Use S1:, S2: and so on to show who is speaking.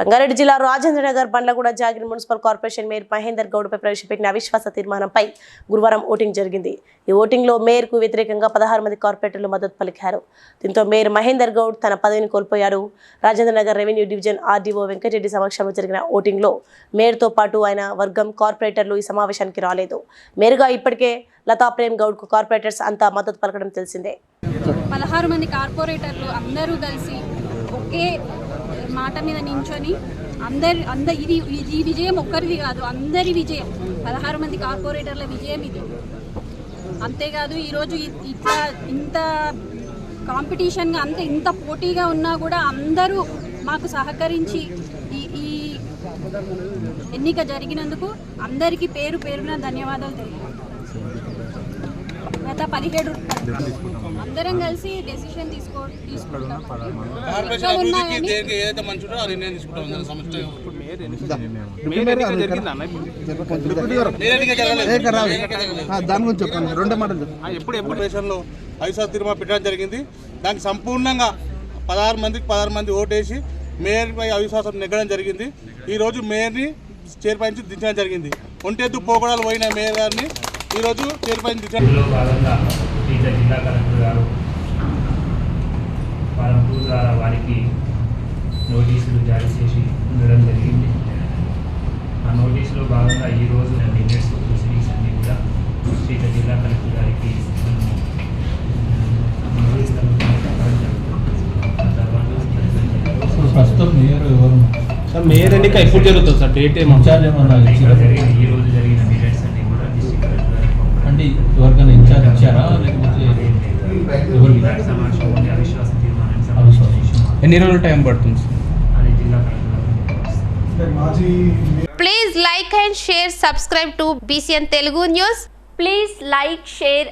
S1: రంగారెడ్డి జిల్లా Rajendra Nagar Bandlaguda Jagir municipal corporation mayor Mahender గౌడ్పై ప్రవేశపెట్టిన అవిశ్వాస తీర్మానంపై గురువారం ఓటింగ్ జరిగింది. ఈ ఓటింగ్లో మేయర్కు వ్యతిరేకంగా పదహారు మంది కార్పొరేటర్లు మద్దతు పలికారు. దీంతో మేయర్ మహేందర్ గౌడ్ తన పదవిని కోల్పోయారు. Rajendra Nagar revenue division RDO Venkatareddy సమక్షంలో జరిగిన ఓటింగ్లో మేయర్తో పాటు ఆయన వర్గం కార్పొరేటర్లు ఈ సమావేశానికి రాలేదు. మేయర్గా ఇప్పటికే లతా ప్రేమ్ గౌడ్కు కార్పొరేటర్స్ అంతా మద్దతు పలకడం తెలిసిందే.
S2: పదహారు మంది కార్పొరేటర్లు అందరూ కలిసి ఒకే మాట మీద నించొని అందరి అందరి ఇది ఇది ఈ విజయం ఒక్కరిది కాదు అందరి విజయం. పదహారు మంది కార్పొరేటర్ల విజయం ఇది. అంతేకాదు ఈరోజు ఇ- ఇట్లా ఇంత కాంపిటీషన్గా అంత ఇంత పోటీగా ఉన్నా కూడా అందరూ మాకు సహకరించి ఈ ఈ ఎన్నిక జరిగినందుకు అందరికీ పేరు పేరున ధన్యవాదాలు తెలియదు గత పదిహేడు అందరం కలిసి డెసిషన్ తీసుకో తీసుకుంటాం
S3: దాని
S4: గురించి చెప్పండి. రెండో మాటలు చెప్పండి.
S3: కార్పొరేషన్లో అవిశ్వాస తీర్మానం పెట్టడం జరిగింది. దానికి సంపూర్ణంగా పదహారు మందికి పదహారు మంది ఓటేసి మేయర్పై అవిశ్వాసం నెగ్గడం జరిగింది. ఈరోజు మేయర్ని చైర్పై నుంచి దించడం జరిగింది. ఒంటెద్దు పోగొడాలు పోయిన మేయర్ గారిని ఈరోజు
S5: ఇందులో భాగంగా జిల్లా కలెక్టర్ గారు టూ ద్వారా వారికి నోటీసులు జారీ చేసి ఉండడం జరిగింది. ఆ నోటీసులో భాగంగా ఈరోజు మినిట్స్ ప్రొసీడింగ్స్ అన్నీ కూడా ఈత జిల్లా కలెక్టర్ గారికి మనము
S6: ప్రస్తుతం మేయర్ ఎవరు?
S7: సార్ మేయర్ ఎన్నిక ఎప్పుడు జరుగుతుంది సార్? డేట్
S6: ఏమన్నా?
S5: ఇక్కడ
S6: ఇచ్చారా
S5: జరిగిన ఈ రోజు జరిగిన మినిట్స్ అన్ని కూడా డిస్ట్రిక్ట్ కలెక్టర్ గారికి పంపడం
S6: అంటే ఎవరికైనా ఇన్ఛార్జ్ ఇచ్చారా లేకపోతే ఎవరు
S5: విధాన సమావేశం ఉంది అవిశ్వాస తీర్మానానికి
S6: అవిశ్వాసం.
S5: సంబంధించిన విషయం
S7: ఎన్ని రోజులు టైం పడుతుంది సార్
S5: అది జిల్లా కలెక్టర్ గారికి పంపిస్తాం.
S8: Please like and share, subscribe to BCN Telugu News.
S9: Please like, share